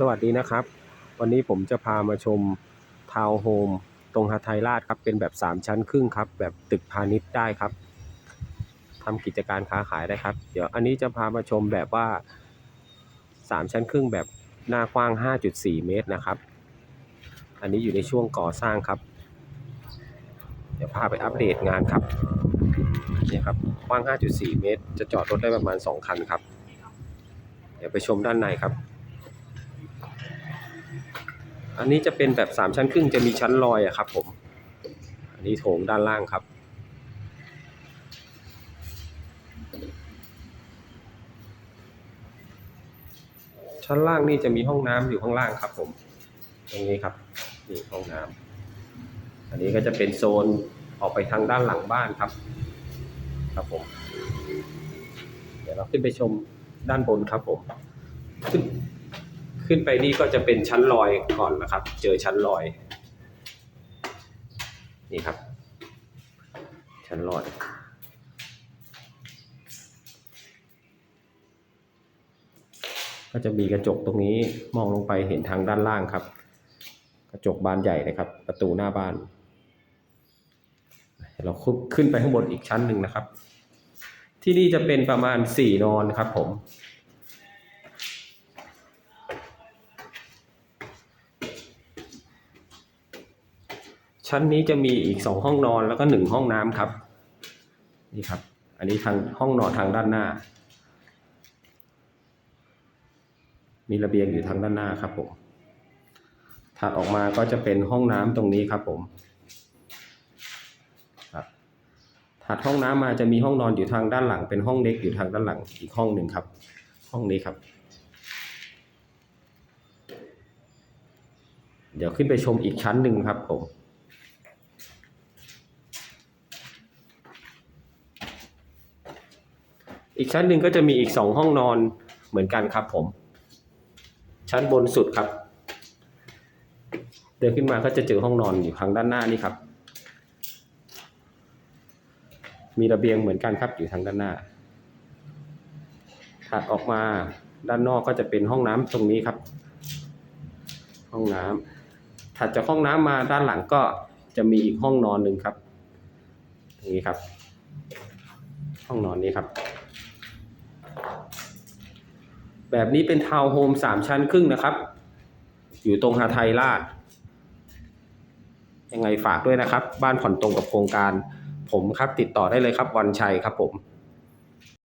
สวัสดีนะครับ วันนี้ผมจะพามาชมทาวน์โฮมตรงหาไทยราชครับ เป็นแบบ 3 ชั้นครึ่งครับ แบบตึกพาณิชย์ได้ครับทำกิจการค้าขายได้ครับ เดี๋ยวอันนี้จะพามาชมแบบว่า 3 ชั้นครึ่งแบบหน้ากว้าง 5.4 เมตรนะครับ อันนี้อยู่ในช่วงก่อสร้างครับ เดี๋ยวพาไปอัปเดตงานครับเนี่ยครับกว้าง 5.4 เมตร จะจอดรถได้ประมาณ 2 คันครับ เดี๋ยวไปชมด้านในครับ อันนี้จะเป็นแบบ3ชั้นครึ่งจะมีชั้นลอยอะครับผมอันนี้โถงด้านล่างครับ ชั้นล่างนี่จะมีห้องน้ำอยู่ข้างล่างครับ ผม ตรงนี้ครับนี่ห้องน้ำอันนี้ก็จะเป็นโซนออกไปทางด้านหลังบ้านครับ ครับผมเดี๋ยวเราขึ้นไปชมด้านบนครับผมขึ้น ขึ้นไปนี่ก็จะเป็นชั้นลอยก่อนนะครับ เจอชั้นลอย นี่ครับ ชั้นลอยก็จะมีกระจกตรงนี้มองลงไปเห็นทางด้านล่างครับ กระจกบานใหญ่เลยครับ ประตูหน้าบ้าน เราขึ้นไปข้างบนอีกชั้นหนึ่งนะครับ ที่นี่จะเป็นประมาณสี่นอนครับผม ชั้นนี้จะมีอีกสองห้องนอนแล้วก็หนึ่งห้องน้ำครับ นี่ครับ อันนี้ทางห้องนอนทางด้านหน้า มีระเบียงอยู่ทางด้านหน้าครับผมถัดออกมาก็จะเป็นห้องน้ำตรงนี้ครับผมครับถัดห้องน้ำมาจะมีห้องนอนอยู่ทางด้านหลัง เป็นห้องเล็กอยู่ทางด้านหลังอีกห้องหนึ่งครับ ห้องนี้ครับเดี๋ยวขึ้นไปชมอีกชั้นหนึ่งครับผม อีกชั้นหนึ่งก็จะมีอีกสองห้องนอนเหมือนกันครับผม ชั้นบนสุดครับ เดินขึ้นมาก็จะเจอห้องนอนอยู่ทางด้านหน้านี่ครับ มีระเบียงเหมือนกันครับอยู่ทางด้านหน้า ถัดออกมาด้านนอกก็จะเป็นห้องน้ำตรงนี้ครับ ห้องน้ำถัดจากห้องน้ำมาด้านหลังก็จะมีอีกห้องนอนหนึ่งครับตรงนี้ครับ ห้องนอนนี้ครับ แบบนี้เป็นทาวน์โฮมสามชั้นครึ่งนะครับ อยู่ตรงหาไทยราชยังไงฝากด้วยนะครับ บ้านผ่อนตรงกับโครงการ ผมครับติดต่อได้เลยครับวันชัยครับผม